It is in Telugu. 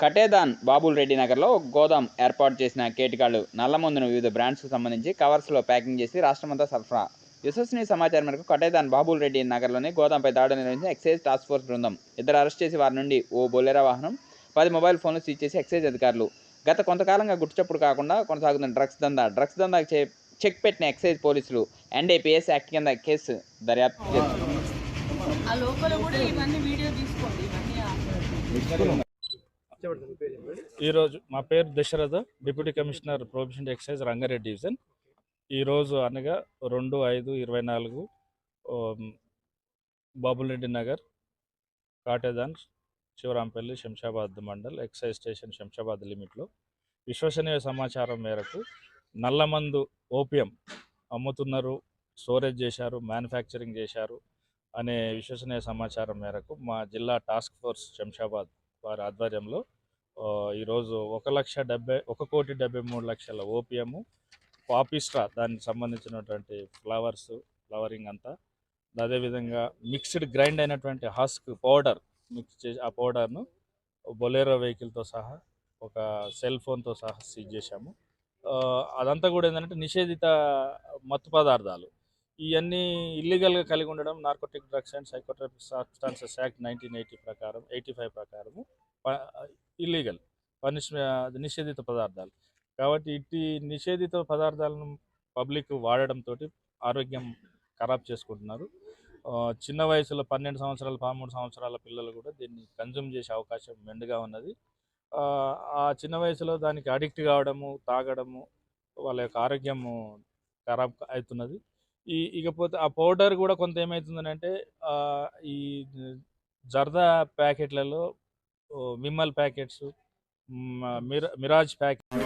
కటేదాన్ బాబుల్ రెడ్డి నగర్లో గోదాం ఏర్పాటు చేసిన కేటికాళ్ళు నల్లమందును వివిధ బ్రాండ్స్కు సంబంధించి కవర్స్లో ప్యాకింగ్ చేసి రాష్ట్రమంతా సరఫరా. విశ్వసనీయ సమాచారం మేరకు కటేదాన్ బాబుల్ రెడ్డి నగర్లోని గోదాంపై దాడులు నిర్వహించిన ఎక్సైజ్ టాస్క్ ఫోర్స్ బృందం. ఇద్దరు అరెస్ట్ చేసి వారి నుండి ఓ బొలెరా వాహనం పది మొబైల్ ఫోన్లు సీజ్ చేసి ఎక్సైజ్ అధికారులు. గత కొంతకాలంగా గుట్టుచప్పుడు కాకుండా కొనసాగుతున్న డ్రగ్స్ దందా డ్రగ్స్ దందా చెక్ పెట్టిన ఎక్సైజ్ పోలీసులు ఎన్డీపీఎస్ యాక్ట్ కింద కేసు దర్యాప్తు ఈరోజు మా పేరు Dasharatha deputy commissioner prohibition excise Rangareddy division. ఈరోజు అనగా రెండు ఐదు ఇరవై నాలుగు బాబులెడ్డి బాబులరెడ్డి నగర్ కాటేదాన్ శివరాంపల్లి శంషాబాద్ మండల్ ఎక్సైజ్ స్టేషన్ శంషాబాద్ లిమిట్లో. విశ్వసనీయ సమాచారం మేరకు నల్లమందు ఓపియం అమ్ముతున్నారు స్టోరేజ్ చేశారు మ్యానుఫ్యాక్చరింగ్ చేశారు అనే విశ్వసనీయ సమాచారం మేరకు మా జిల్లా టాస్క్ ఫోర్స్ శంషాబాద్ వారి ఆధ్వర్యంలో ఈరోజు ఒక లక్ష డెబ్బై ఒక కోటి డెబ్బై మూడు లక్షల ఓపియము పాపిస్ట్రా దానికి సంబంధించినటువంటి ఫ్లవర్స్ ఫ్లవరింగ్ అంతా. అదేవిధంగా మిక్స్డ్ గ్రైండ్ అయినటువంటి హస్క్ పౌడర్ మిక్స్ చేసి ఆ పౌడర్ను బొలేరో వెహికల్తో సహా ఒక సెల్ ఫోన్తో సహా సీజ్ చేశాము. అదంతా కూడా ఏంటంటే నిషేధిత మత్తు పదార్థాలు. ఇవన్నీ ఇల్లీగల్గా కలిగి ఉండడం narcotic drugs and psychotropic substances act nineteen eighty ప్రకారం ఎయిటీ ఫైవ్ ప్రకారము. ఇల్లీగల్ పనిష్ నిషేధిత పదార్థాలు. కాబట్టి ఇట్టి నిషేధిత పదార్థాలను పబ్లిక్ వాడడంతో ఆరోగ్యం ఖరాబ్ చేసుకుంటున్నారు. చిన్న వయసులో పన్నెండు సంవత్సరాలు పదమూడు సంవత్సరాల పిల్లలు కూడా దీన్ని కన్జ్యూమ్ చేసే అవకాశం మెండుగా ఉన్నది. ఆ, చిన్న వయసులో దానికి అడిక్ట్ కావడము తాగడము వాళ్ళ యొక్క ఆరోగ్యము ఖరాబ్ అవుతున్నది. ఈ ఇకపోతే ఆ పౌడర్ కూడా కొంత ఏమవుతుందంటే ఈ జర్దా ప్యాకెట్లలో ఓ, విమల్ ప్యాకెట్స్ మిరా మిరాజ్ ప్యాకెట్